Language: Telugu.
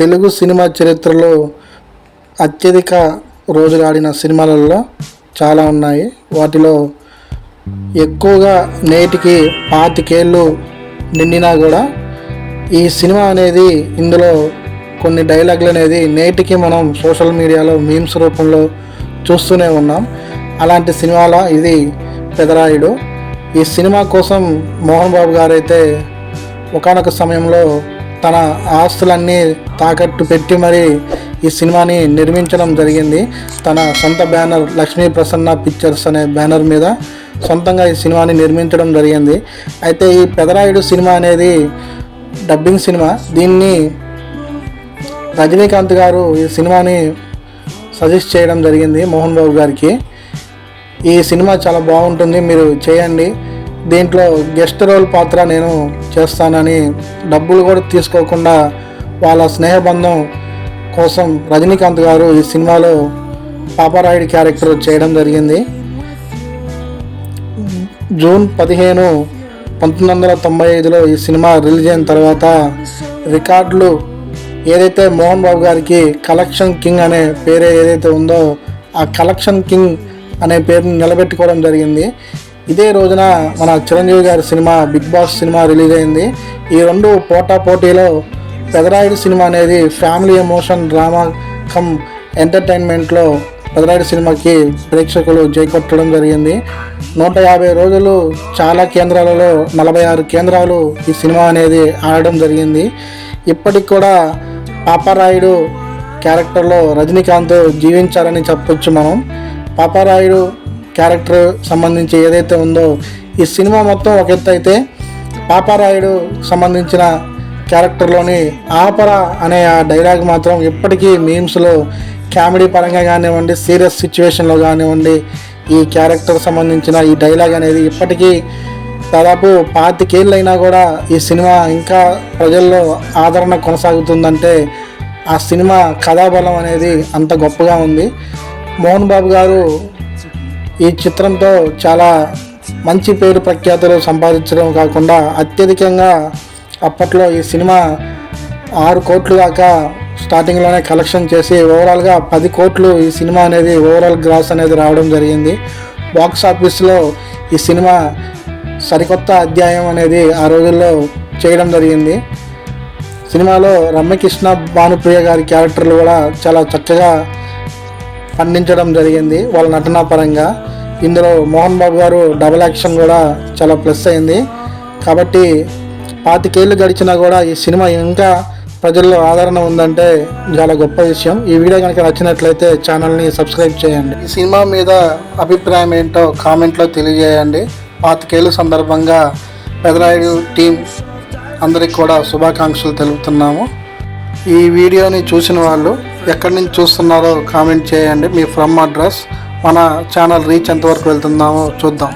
తెలుగు సినిమా చరిత్రలో అత్యధిక రోజులు ఆడిన సినిమాలలో చాలా ఉన్నాయి. వాటిలో ఎక్కువగా నేటికి పాతికేళ్ళు నిండినా కూడా ఈ సినిమా అనేది ఇందులో కొన్ని డైలాగులు అనేది నేటికి మనం సోషల్ మీడియాలో మీమ్స్ రూపంలో చూస్తూనే ఉన్నాం. అలాంటి సినిమాల ఇది పెదరాయుడు. ఈ సినిమా కోసం మోహన్ బాబు గారైతే ఒకనొక సమయంలో తన ఆస్తులన్నీ తాకట్టు పెట్టి మరి ఈ సినిమాని నిర్మించడం జరిగింది. తన సొంత బ్యానర్ లక్ష్మీ ప్రసన్న పిక్చర్స్ అనే బ్యానర్ మీద సొంతంగా ఈ సినిమాని నిర్మించడం జరిగింది. అయితే ఈ పెదరాయుడు సినిమా అనేది డబ్బింగ్ సినిమా. దీన్ని రజనీకాంత్ గారు ఈ సినిమాని సజెస్ట్ చేయడం జరిగింది మోహన్ బాబు గారికి. ఈ సినిమా చాలా బాగుంటుంది. మీరు చేయండి. దీంట్లో గెస్ట్ రోల్ పాత్ర నేను చేస్తానని డబ్బులు కూడా తీసుకోకుండా వాళ్ళ స్నేహబంధం కోసం రజనీకాంత్ గారు ఈ సినిమాలో పాపారాయుడు క్యారెక్టర్ చేయడం జరిగింది. జూన్ పదిహేను పంతొమ్మిది వందల తొంభై ఐదులో ఈ సినిమా రిలీజ్ అయిన తర్వాత రికార్డులు ఏదైతే మోహన్ బాబు గారికి కలెక్షన్ కింగ్ అనే పేరు ఏదైతే ఉందో ఆ కలెక్షన్ కింగ్ అనే పేరుని నిలబెట్టుకోవడం జరిగింది. ఇదే రోజున మన చిరంజీవి గారి సినిమా బిగ్ బాస్ సినిమా రిలీజ్ అయింది. ఈ రెండు పోటా పోటీలో పెదరాయుడు సినిమా అనేది ఫ్యామిలీ ఎమోషన్ డ్రామా కమ్ ఎంటర్టైన్మెంట్లో పెదరాయుడు సినిమాకి ప్రేక్షకులు జైకొట్టడం జరిగింది. నూట యాభై రోజులు చాలా కేంద్రాలలో నలభై ఆరు కేంద్రాలు ఈ సినిమా అనేది ఆడడం జరిగింది. ఇప్పటికి కూడా పాపారాయుడు క్యారెక్టర్లో రజనీకాంత్ జీవించాలని చెప్పొచ్చు మనం. పాపారాయుడు క్యారెక్టర్ సంబంధించి ఏదైతే ఉందో ఈ సినిమా మొత్తం ఒక ఎత్తు అయితే పాపారాయుడు సంబంధించిన క్యారెక్టర్లోని ఆపర అనే ఆ డైలాగ్ మాత్రం ఇప్పటికీ మీమ్స్లో కామెడీ పరంగా కానివ్వండి సీరియస్ సిచ్యువేషన్లో కానివ్వండి ఈ క్యారెక్టర్ సంబంధించిన ఈ డైలాగ్ అనేది ఇప్పటికీ దాదాపు పాతికేళ్ళైనా కూడా ఈ సినిమా ఇంకా ప్రజల్లో ఆదరణ కొనసాగుతుందంటే ఆ సినిమా కథాబలం అనేది అంత గొప్పగా ఉంది. మోహన్ బాబు గారు ఈ చిత్రంతో చాలా మంచి పేరు ప్రఖ్యాతులు సంపాదించడం కాకుండా అత్యధికంగా అప్పట్లో ఈ సినిమా ఆరు కోట్లు దాకా స్టార్టింగ్లోనే కలెక్షన్ చేసి ఓవరాల్గా పది కోట్లు ఈ సినిమా అనేది ఓవరాల్ గ్రాస్ అనేది రావడం జరిగింది. బాక్స్ ఆఫీస్లో ఈ సినిమా సరికొత్త అధ్యాయం అనేది ఆ రోజుల్లో చేయడం జరిగింది. సినిమాలో రమ్యకృష్ణ భానుప్రియ గారి క్యారెక్టర్లు కూడా చాలా చక్కగా పండించడం జరిగింది వాళ్ళ నటనా పరంగా. ఇందులో మోహన్ బాబు గారు డబుల్ యాక్షన్ కూడా చాలా ప్లస్ అయింది. కాబట్టి పాతికేళ్ళు గడిచినా కూడా ఈ సినిమా ఇంకా ప్రజల్లో ఆదరణ ఉందంటే చాలా గొప్ప విషయం. ఈ వీడియో కనుక నచ్చినట్లయితే ఛానల్ని సబ్స్క్రైబ్ చేయండి. ఈ సినిమా మీద అభిప్రాయం ఏంటో కామెంట్లో తెలియజేయండి. పాతికేళ్ళు సందర్భంగా పెదరాయుడు టీం అందరికి కూడా శుభాకాంక్షలు తెలుపుతున్నాము. ఈ వీడియోని చూసిన వాళ్ళు ఎక్కడి నుంచి చూస్తున్నారో కామెంట్ చేయండి. మీ ఫ్రమ్ అడ్రస్ మన ఛానల్ రీచ్ ఎంతవరకు వెళ్తుందామో చూద్దాం.